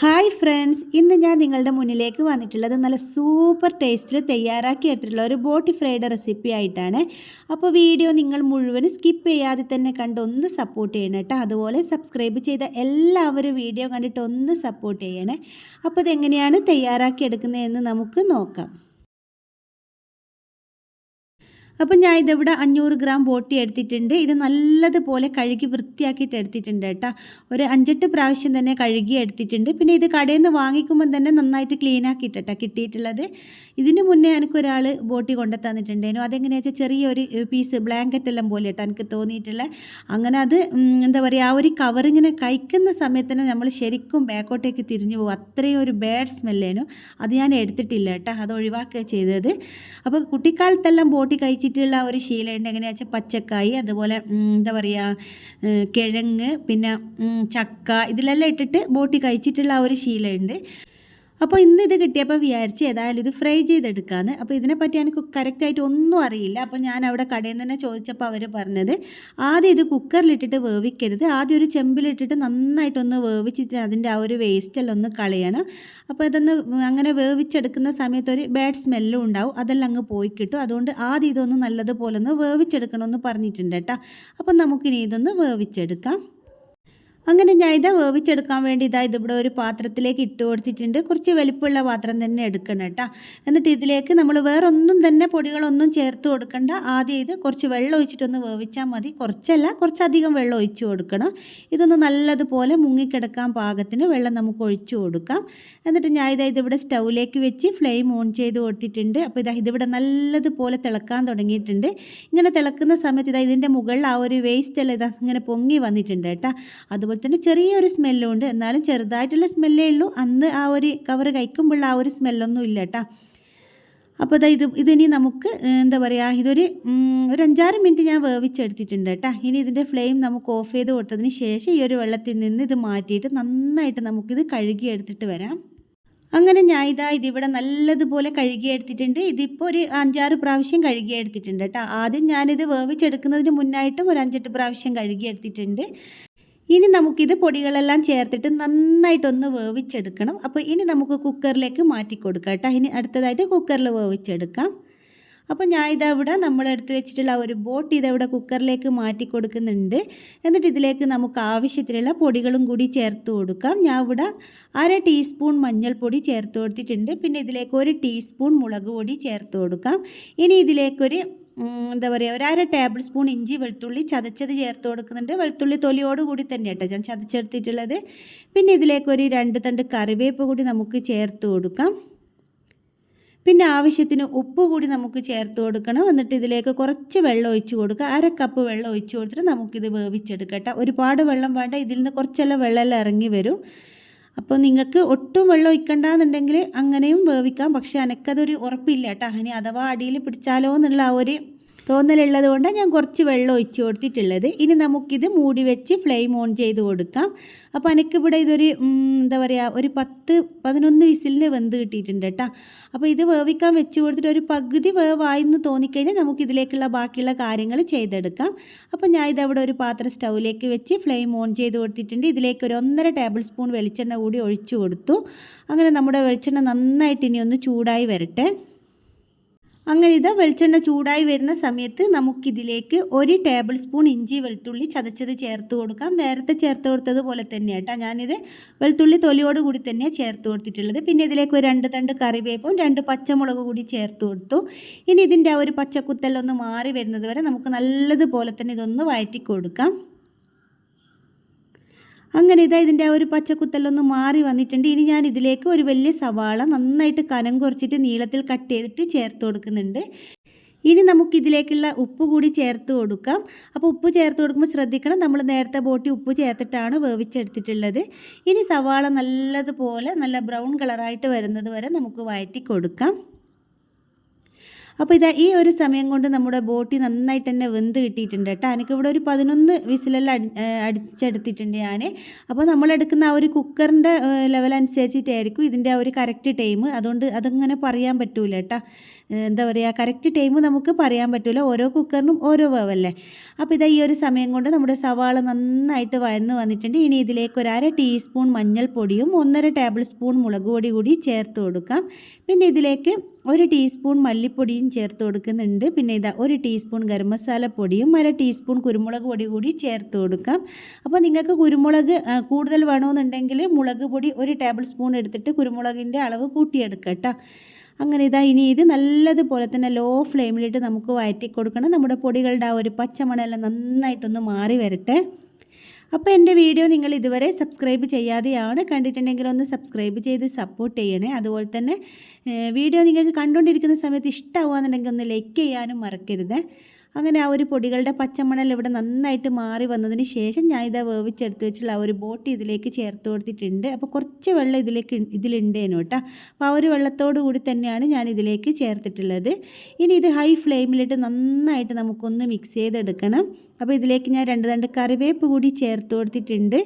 Hi friends ഇന്ന് ഞാൻ നിങ്ങളുടെ മുന്നിലേക്ക് വന്നിട്ടുള്ളത് നല്ല സൂപ്പർ ടേസ്റ്റിൽ തയ്യാറാക്കി എടുത്തിട്ടുള്ള ഒരു ബോട്ടി ഫ്രൈഡ് റെസിപ്പി ആയിട്ടാണ്. അപ്പോൾ വീഡിയോ നിങ്ങൾ മുഴുവനും സ്കിപ്പ് ചെയ്യാതെ തന്നെ കണ്ട് ഒന്ന് സപ്പോർട്ട് ചെയ്യണം കേട്ടോ. അതുപോലെ സബ്സ്ക്രൈബ് ചെയ്ത എല്ലാവരും വീഡിയോ കണ്ടിട്ട് ഒന്ന് സപ്പോർട്ട് ചെയ്യണേ. അപ്പോൾ ഇതെങ്ങനെയാണ് തയ്യാറാക്കി എടുക്കുന്നതെന്ന് നമുക്ക് നോക്കാം. അപ്പം ഞാൻ ഇതിവിടെ അഞ്ഞൂറ് ഗ്രാം ബോട്ടി എടുത്തിട്ടുണ്ട്. ഇത് നല്ലതുപോലെ കഴുകി വൃത്തിയാക്കിയിട്ട് എടുത്തിട്ടുണ്ട് കേട്ടോ. ഒരു അഞ്ചെട്ട് പ്രാവശ്യം തന്നെ കഴുകി എടുത്തിട്ടുണ്ട്. പിന്നെ ഇത് കടയിൽ നിന്ന് വാങ്ങിക്കുമ്പോൾ തന്നെ നന്നായിട്ട് ക്ലീൻ ആക്കിയിട്ടാ കിട്ടിയിട്ടുള്ളത്. ഇതിന് മുന്നേ എനിക്കൊരാൾ ബോട്ടി കൊണ്ടു തന്നിട്ടുണ്ടായിരുന്നു. അതെങ്ങനെയാ വെച്ചാൽ ചെറിയൊരു പീസ് ബ്ലാങ്കറ്റ് എല്ലാം പോലെ കേട്ടോ എനിക്ക് തോന്നിയിട്ടുള്ള. അങ്ങനെ അത് എന്താ പറയുക ആ ഒരു കവറിങ്ങനെ കഴിക്കുന്ന സമയത്ത് തന്നെ നമ്മൾ ശരിക്കും ബാക്കോട്ടേക്ക് തിരിഞ്ഞു പോകും. അത്രയും ഒരു ബാഡ് സ്മെല്ലേനു അത് ഞാൻ എടുത്തിട്ടില്ല കേട്ടോ. അത് ഒഴിവാക്കുക ചെയ്തത്. അപ്പോൾ കുട്ടിക്കാലത്തെല്ലാം ബോട്ടി കഴിച്ചിട്ടുള്ള ഒരു ശീലമുണ്ട് എങ്ങനെയാ വെച്ചാൽ പച്ചക്കായി അതുപോലെ എന്താ പറയുക കിഴങ്ങ് പിന്നെ ചക്ക ഇതിലെല്ലാം ഇട്ടിട്ട് ബോട്ടി കഴിച്ചിട്ടുള്ള ആ ഒരു ശീലമുണ്ട് അപ്പോൾ ഇന്ന് ഇത് കിട്ടിയപ്പോൾ വിചാരിച്ച് ഏതായാലും ഇത് ഫ്രൈ ചെയ്തെടുക്കാമെന്ന് അപ്പോൾ ഇതിനെപ്പറ്റി എനിക്ക് കറക്റ്റായിട്ട് ഒന്നും അറിയില്ല. അപ്പോൾ ഞാൻ അവിടെ കടയിൽ നിന്ന് തന്നെ ചോദിച്ചപ്പോൾ അവർ പറഞ്ഞത് ആദ്യം ഇത് കുക്കറിലിട്ടിട്ട് വേവിക്കരുത്. ആദ്യം ഒരു ചെമ്പിലിട്ടിട്ട് നന്നായിട്ടൊന്ന് വേവിച്ചിട്ട് അതിന്റെ ആ ഒരു വേസ്റ്റെല്ലാം ഒന്ന് കളയണം. അപ്പോൾ ഇതൊന്ന് അങ്ങനെ വേവിച്ചെടുക്കുന്ന സമയത്ത് ഒരു ബാഡ് സ്മെല്ലും ഉണ്ടാവും. അതെല്ലാം അങ്ങ് പോയി കിട്ടും. അതുകൊണ്ട് ആദ്യം ഇതൊന്ന് നല്ലതുപോലെ ഒന്ന് വേവിച്ചെടുക്കണമെന്ന് പറഞ്ഞിട്ടുണ്ട് കേട്ടോ. അപ്പം നമുക്കിനി ഇതൊന്ന് വേവിച്ചെടുക്കാം. അങ്ങനെ ഞാൻ ഇതാ വേവിച്ചെടുക്കാൻ വേണ്ടി ഇതാ ഇതിവിടെ ഒരു പാത്രത്തിലേക്ക് ഇട്ട് കൊടുത്തിട്ടുണ്ട്. കുറച്ച് വലിപ്പമുള്ള പാത്രം തന്നെ എടുക്കണം കേട്ടോ. എന്നിട്ട് ഇതിലേക്ക് നമ്മൾ വേറൊന്നും തന്നെ പൊടികളൊന്നും ചേർത്ത് കൊടുക്കണ്ട. ആദ്യം ഇത് കുറച്ച് വെള്ളം ഒഴിച്ചിട്ടൊന്ന് വേവിച്ചാൽ മതി. കുറച്ചല്ല കുറച്ചധികം വെള്ളം ഒഴിച്ചു കൊടുക്കണം. ഇതൊന്ന് നല്ലതുപോലെ മുങ്ങിക്കിടക്കാൻ പാകത്തിന് വെള്ളം നമുക്ക് ഒഴിച്ചു കൊടുക്കാം. എന്നിട്ട് ഞാൻ ഇതാ ഇതിവിടെ സ്റ്റൗവിലേക്ക് വെച്ച് ഫ്ലെയിം ഓൺ ചെയ്ത് കൊടുത്തിട്ടുണ്ട്. അപ്പോൾ ഇതാ ഇതിവിടെ നല്ലതുപോലെ തിളക്കാൻ തുടങ്ങിയിട്ടുണ്ട്. ഇങ്ങനെ തിളക്കുന്ന സമയത്ത് ഇതാ ഇതിന്റെ മുകളിൽ ആ ഒരു വേസ്റ്റ് എല്ലാം ഇതാ ഇങ്ങനെ പൊങ്ങി വന്നിട്ടുണ്ട് കേട്ടോ. അതുപോലെ തന്നെ ചെറിയൊരു സ്മെല്ലും ഉണ്ട് എന്നാലും ചെറുതായിട്ടുള്ള സ്മെല്ലേ ഉള്ളൂ. അന്ന് ആ ഒരു കവർ കഴിക്കുമ്പോഴുള്ള ആ ഒരു സ്മെല്ലൊന്നും ഇല്ല കേട്ടോ അപ്പോൾ ഇതാ ഇത് ഇതിനി നമുക്ക് എന്താ പറയുക ഇതൊരു ഒരു അഞ്ചാറ് മിനിറ്റ് ഞാൻ വേവിച്ചെടുത്തിട്ടുണ്ട് കേട്ടോ ഇനി ഇതിന്റെ ഫ്ലെയിം നമുക്ക് ഓഫ് ചെയ്ത് കൊടുത്തതിന് ശേഷം ഈ ഒരു വെള്ളത്തിൽ നിന്ന് ഇത് മാറ്റിയിട്ട് നന്നായിട്ട് നമുക്കിത് കഴുകിയെടുത്തിട്ട് വരാം. അങ്ങനെ ഞാൻ ഇതാ ഇതിവിടെ നല്ലതുപോലെ കഴുകിയെടുത്തിട്ടുണ്ട്. ഇതിപ്പോൾ ഒരു അഞ്ചാറ് പ്രാവശ്യം കഴുകിയെടുത്തിട്ടുണ്ട് കേട്ടോ ആദ്യം ഞാനിത് വേവിച്ചെടുക്കുന്നതിന് മുന്നായിട്ടും ഒരു അഞ്ചെട്ട് പ്രാവശ്യം കഴുകി എടുത്തിട്ടുണ്ട് ഇനി നമുക്കിത് പൊടികളെല്ലാം ചേർത്തിട്ട് നന്നായിട്ടൊന്ന് വേവിച്ചെടുക്കണം. അപ്പോൾ ഇനി നമുക്ക് കുക്കറിലേക്ക് മാറ്റി കൊടുക്കാം കേട്ടോ. ഇനി അടുത്തതായിട്ട് കുക്കറിൽ വേവിച്ചെടുക്കാം. അപ്പോൾ ഞാൻ ഇതവിടെ നമ്മൾ വെച്ചിട്ടുള്ള ഒരു ബോട്ട് ഇതവിടെ കുക്കറിലേക്ക് മാറ്റി കൊടുക്കുന്നുണ്ട് എന്നിട്ട് ഇതിലേക്ക് നമുക്ക് ആവശ്യത്തിനുള്ള പൊടികളും കൂടി ചേർത്ത് കൊടുക്കാം. ഞാൻ ഇവിടെ അര ടീസ്പൂൺ മഞ്ഞൾപ്പൊടി ചേർത്ത് കൊടുത്തിട്ടുണ്ട്. പിന്നെ ഇതിലേക്ക് ഒരു ടീസ്പൂൺ മുളക് പൊടി ചേർത്ത് കൊടുക്കാം. ഇനി ഇതിലേക്കൊരു എന്താ പറയുക ഒരു അര ടേബിൾ സ്പൂൺ ഇഞ്ചി വെളുത്തുള്ളി ചതച്ചത് ചേർത്ത് കൊടുക്കുന്നുണ്ട്. വെളുത്തുള്ളി തൊലിയോട് കൂടി തന്നെ കേട്ടോ ഞാൻ ചതച്ചെടുത്തിട്ടുള്ളത്. പിന്നെ ഇതിലേക്ക് ഒരു രണ്ട് തണ്ട് കറിവേപ്പ് കൂടി നമുക്ക് ചേർത്ത് കൊടുക്കാം. പിന്നെ ആവശ്യത്തിന് ഉപ്പ് കൂടി നമുക്ക് ചേർത്ത് കൊടുക്കണം. എന്നിട്ട് ഇതിലേക്ക് കുറച്ച് വെള്ളം ഒഴിച്ച് കൊടുക്കുക. അര കപ്പ് വെള്ളം ഒഴിച്ച് കൊടുത്തിട്ട് നമുക്കിത് വേവിച്ചെടുക്കട്ടെ ഒരുപാട് വെള്ളം വേണ്ട. ഇതിൽ നിന്ന് കുറച്ചെല്ലാം വെള്ളമെല്ലാം ഇറങ്ങി വരും. അപ്പോൾ നിങ്ങൾക്ക് ഒട്ടും വെള്ളം ഒഴിക്കണ്ടെന്നുണ്ടെങ്കിൽ അങ്ങനെയും വേവിക്കാം. പക്ഷേ എനിക്കതൊരു ഉറപ്പില്ല കേട്ടോ. ഇനി അഥവാ അടിയിൽ പിടിച്ചാലോ എന്നുള്ള ആ ഒരു തോന്നലുള്ളത് കൊണ്ട് ഞാൻ കുറച്ച് വെള്ളം ഒഴിച്ച് കൊടുത്തിട്ടുള്ളത്. ഇനി നമുക്കിത് മൂടി വെച്ച് ഫ്ലെയിം ഓൺ ചെയ്ത് കൊടുക്കാം. അപ്പോൾ എനിക്കിവിടെ ഇതൊരു എന്താ പറയുക ഒരു പത്ത് പതിനൊന്ന് വിസിലിന് വെന്ത് കിട്ടിയിട്ടുണ്ട് കേട്ടോ. അപ്പോൾ ഇത് വേവിക്കാൻ വെച്ച് കൊടുത്തിട്ട് ഒരു പകുതി വേവായെന്ന് തോന്നിക്കഴിഞ്ഞാൽ നമുക്കിതിലേക്കുള്ള ബാക്കിയുള്ള കാര്യങ്ങൾ ചെയ്തെടുക്കാം. അപ്പോൾ ഞാൻ ഇതവിടെ ഒരു പാത്രം സ്റ്റൗവിലേക്ക് വെച്ച് ഫ്ലെയിം ഓൺ ചെയ്ത് കൊടുത്തിട്ടുണ്ട്. ഇതിലേക്ക് ഒരു ഒന്നര ടേബിൾ സ്പൂൺ വെളിച്ചെണ്ണ കൂടി ഒഴിച്ചു കൊടുത്തു. അങ്ങനെ നമ്മുടെ വെളിച്ചെണ്ണ നന്നായിട്ട് ഇനി ഒന്ന് ചൂടായി വരട്ടെ. അങ്ങനെ ഇത് വെളിച്ചെണ്ണ ചൂടായി വരുന്ന സമയത്ത് നമുക്കിതിലേക്ക് ഒരു ടേബിൾ സ്പൂൺ ഇഞ്ചി വെളുത്തുള്ളി ചതച്ചത് ചേർത്ത് കൊടുക്കാം. നേരത്തെ ചേർത്ത് കൊടുത്തത് പോലെ തന്നെ കേട്ടോ ഞാനിത് വെളുത്തുള്ളി തൊലിയോട് കൂടി തന്നെ ചേർത്ത് കൊടുത്തിട്ടുള്ളത്. പിന്നെ ഇതിലേക്ക് ഒരു രണ്ട് തണ്ട് കറിവേപ്പും രണ്ട് പച്ചമുളക് കൂടി ചേർത്ത് കൊടുത്തു. ഇനി ഇതിന്റെ ആ ഒരു പച്ചക്കുത്തലൊന്ന് മാറി വരുന്നത് വരെ നമുക്ക് നല്ലതുപോലെ തന്നെ ഇതൊന്ന് വഴറ്റി കൊടുക്കാം. അങ്ങനെ ഇതാ ഇതിന്റെ ആ ഒരു പച്ചക്കുത്തലൊന്ന് മാറി വന്നിട്ടുണ്ട്. ഇനി ഞാൻ ഇതിലേക്ക് ഒരു വലിയ സവാള നന്നായിട്ട് കനം കുറച്ചിട്ട് നീളത്തിൽ കട്ട് ചെയ്തിട്ട് ചേർത്ത് കൊടുക്കുന്നുണ്ട്. ഇനി നമുക്കിതിലേക്കുള്ള ഉപ്പ് കൂടി ചേർത്ത് കൊടുക്കാം. അപ്പോൾ ഉപ്പ് ചേർത്ത് കൊടുക്കുമ്പോൾ ശ്രദ്ധിക്കണം നമ്മൾ നേരത്തെ ബോട്ടി ഉപ്പ് ചേർത്തിട്ടാണ് വേവിച്ചെടുത്തിട്ടുള്ളത്. ഇനി സവാള നല്ലതുപോലെ നല്ല ബ്രൗൺ കളറായിട്ട് വരുന്നത് വരെ നമുക്ക് വഴറ്റി കൊടുക്കാം. അപ്പോൾ ഇതാ ഈ ഒരു സമയം കൊണ്ട് നമ്മുടെ ബോട്ടി നന്നായിട്ട് തന്നെ വെന്ത് കിട്ടിയിട്ടുണ്ട് കേട്ടോ. എനിക്കിവിടെ ഒരു പതിനൊന്ന് വിസിലെല്ലാം അടിച്ചെടുത്തിട്ടുണ്ട് ഞാൻ അപ്പോൾ നമ്മളെടുക്കുന്ന ആ ഒരു കുക്കറിന്റെ ലെവൽ അനുസരിച്ചിട്ടായിരിക്കും ഇതിന്റെ ആ ഒരു കറക്റ്റ് ടൈം അതുകൊണ്ട് അതങ്ങനെ പറയാൻ പറ്റൂല കേട്ടോ. എന്താ പറയുക കറക്റ്റ് ടൈം നമുക്ക് പറയാൻ പറ്റില്ല ഓരോ കുക്കറിനും ഓരോ വേവല്ലേ? അപ്പോൾ ഇതാ ഈ ഒരു സമയം കൊണ്ട് നമ്മുടെ സവാള നന്നായിട്ട് വയന്ന് വന്നിട്ടുണ്ട്. ഇനി ഇതിലേക്ക് ഒരു അര ടീസ്പൂൺ മഞ്ഞൾപ്പൊടിയും ഒന്നര ടേബിൾ സ്പൂൺ മുളക് പൊടി കൂടി ചേർത്ത് കൊടുക്കാം. പിന്നെ ഇതിലേക്ക് ഒരു ടീസ്പൂൺ മല്ലിപ്പൊടിയും ചേർത്ത് കൊടുക്കുന്നുണ്ട്. പിന്നെ ഇതാ ഒരു ടീസ്പൂൺ ഗരം മസാലപ്പൊടിയും അര ടീസ്പൂൺ കുരുമുളക് പൊടി കൂടി ചേർത്ത് കൊടുക്കാം. അപ്പോൾ നിങ്ങൾക്ക് കുരുമുളക് കൂടുതൽ വേണമെന്നുണ്ടെങ്കിൽ മുളക് പൊടി ഒരു ടേബിൾ സ്പൂൺ എടുത്തിട്ട് കുരുമുളകിന്റെ അളവ് കൂട്ടിയെടുക്കാം കേട്ടോ. അങ്ങനെ ഇതാ ഇനി ഇത് നല്ലതുപോലെ തന്നെ ലോ ഫ്ലെയിമിലിട്ട് നമുക്ക് വഴറ്റി കൊടുക്കണം. നമ്മുടെ പൊടികളുടെ ആ ഒരു പച്ചമണമെല്ലാം നന്നായിട്ടൊന്ന് മാറി വരട്ടെ. അപ്പോൾ എന്റെ വീഡിയോ നിങ്ങൾ ഇതുവരെ സബ്സ്ക്രൈബ് ചെയ്യാതെയാണ് കണ്ടിട്ടുണ്ടെങ്കിൽ ഒന്ന് സബ്സ്ക്രൈബ് ചെയ്ത് സപ്പോർട്ട് ചെയ്യണേ. അതുപോലെ തന്നെ വീഡിയോ നിങ്ങൾക്ക് കണ്ടുകൊണ്ടിരിക്കുന്ന സമയത്ത് ഇഷ്ടമാവുകയെന്നുണ്ടെങ്കിൽ ഒന്ന് ലൈക്ക് ചെയ്യാനും മറക്കരുത്. അങ്ങനെ ആ ഒരു പൊടികളുടെ പച്ചമണൽ ഇവിടെ നന്നായിട്ട് മാറി വന്നതിന് ശേഷം ഞാൻ ഇതാ വേവിച്ചെടുത്ത് വെച്ചുള്ള ആ ഒരു ബോട്ട് ഇതിലേക്ക് ചേർത്ത് കൊടുത്തിട്ടുണ്ട്. അപ്പോൾ കുറച്ച് വെള്ളം ഇതിലേക്ക് ഇതിലുണ്ടേനു കേട്ടോ അപ്പോൾ ആ ഒരു വെള്ളത്തോടു കൂടി തന്നെയാണ് ഞാൻ ഇതിലേക്ക് ചേർത്തിട്ടുള്ളത്. ഇനി ഇത് ഹൈ ഫ്ലെയിമിലിട്ട് നന്നായിട്ട് നമുക്കൊന്ന് മിക്സ് ചെയ്തെടുക്കണം. അപ്പോൾ ഇതിലേക്ക് ഞാൻ രണ്ട് രണ്ട് കറിവേപ്പ് കൂടി ചേർത്ത് കൊടുത്തിട്ടുണ്ട്.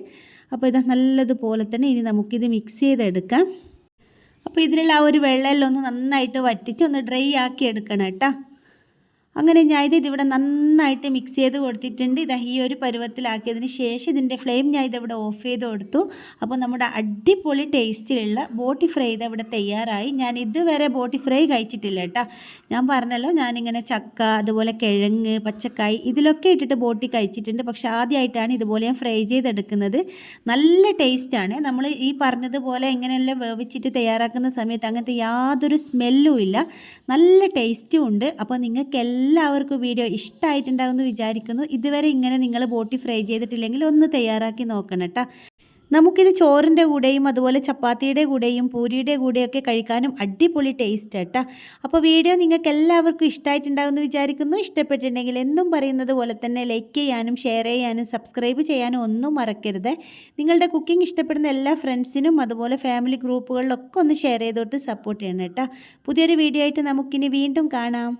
അപ്പോൾ ഇത് നല്ലതുപോലെ തന്നെ ഇനി നമുക്കിത് മിക്സ് ചെയ്തെടുക്കാം. അപ്പോൾ ഇതിലുള്ള ആ ഒരു വെള്ളമെല്ലാം ഒന്ന് നന്നായിട്ട് വറ്റിച്ച് ഒന്ന് ഡ്രൈ ആക്കി എടുക്കണം കേട്ടോ. അങ്ങനെ ഞാൻ ഇത് ഇതിവിടെ നന്നായിട്ട് മിക്സ് ചെയ്ത് കൊടുത്തിട്ടുണ്ട്. ഇതാ ഈ ഒരു പരുവത്തിലാക്കിയതിന് ശേഷം ഇതിന്റെ ഫ്ലെയിം ഞാൻ ഇതിവിടെ ഓഫ് ചെയ്ത് കൊടുത്തു. അപ്പോൾ നമ്മുടെ അടിപൊളി ടേസ്റ്റിലുള്ള ബോട്ടി ഫ്രൈ ഇത് ഇവിടെ തയ്യാറായി. ഞാൻ ഇതുവരെ ബോട്ടി ഫ്രൈ കഴിച്ചിട്ടില്ല കേട്ടോ. ഞാൻ പറഞ്ഞല്ലോ ഞാനിങ്ങനെ ചക്ക അതുപോലെ കിഴങ്ങ് പച്ചക്കായ് ഇതിലൊക്കെ ഇട്ടിട്ട് ബോട്ടി കഴിച്ചിട്ടുണ്ട്. പക്ഷെ ആദ്യമായിട്ടാണ് ഇതുപോലെ ഞാൻ ഫ്രൈ ചെയ്തെടുക്കുന്നത്. നല്ല ടേസ്റ്റാണ് നമ്മൾ ഈ പറഞ്ഞതുപോലെ ഇങ്ങനെയെല്ലാം വേവിച്ചിട്ട് തയ്യാറാക്കുന്ന സമയത്ത് അങ്ങനത്തെ യാതൊരു സ്മെല്ലും ഇല്ല. നല്ല ടേസ്റ്റും ഉണ്ട്. അപ്പോൾ നിങ്ങൾക്ക് എല്ലാവർക്കും വീഡിയോ ഇഷ്ടമായിട്ടുണ്ടാകുമെന്ന് വിചാരിക്കുന്നു. ഇതുവരെ ഇങ്ങനെ നിങ്ങൾ ബോട്ടി ഫ്രൈ ചെയ്തിട്ടില്ലെങ്കിൽ ഒന്ന് തയ്യാറാക്കി നോക്കണം കേട്ടോ. നമുക്കിത് ചോറിന്റെ കൂടെയും അതുപോലെ ചപ്പാത്തിയുടെ കൂടെയും പൂരിയുടെ കൂടെയൊക്കെ കഴിക്കാനും അടിപൊളി ടേസ്റ്റ് കേട്ടോ. അപ്പോൾ വീഡിയോ നിങ്ങൾക്ക് എല്ലാവർക്കും ഇഷ്ടമായിട്ടുണ്ടാകുമെന്ന് വിചാരിക്കുന്നു. ഇഷ്ടപ്പെട്ടിട്ടുണ്ടെങ്കിൽ എന്നും പറയുന്നത് പോലെ തന്നെ ലൈക്ക് ചെയ്യാനും ഷെയർ ചെയ്യാനും സബ്സ്ക്രൈബ് ചെയ്യാനും ഒന്നും മറക്കരുത്. നിങ്ങളുടെ കുക്കിംഗ് ഇഷ്ടപ്പെടുന്ന എല്ലാ ഫ്രണ്ട്സിനും അതുപോലെ ഫാമിലി ഗ്രൂപ്പുകളിലൊക്കെ ഒന്ന് ഷെയർ ചെയ്തോട്ട് സപ്പോർട്ട് ചെയ്യണം കേട്ടോ. പുതിയൊരു വീഡിയോ ആയിട്ട് നമുക്കിനി വീണ്ടും കാണാം.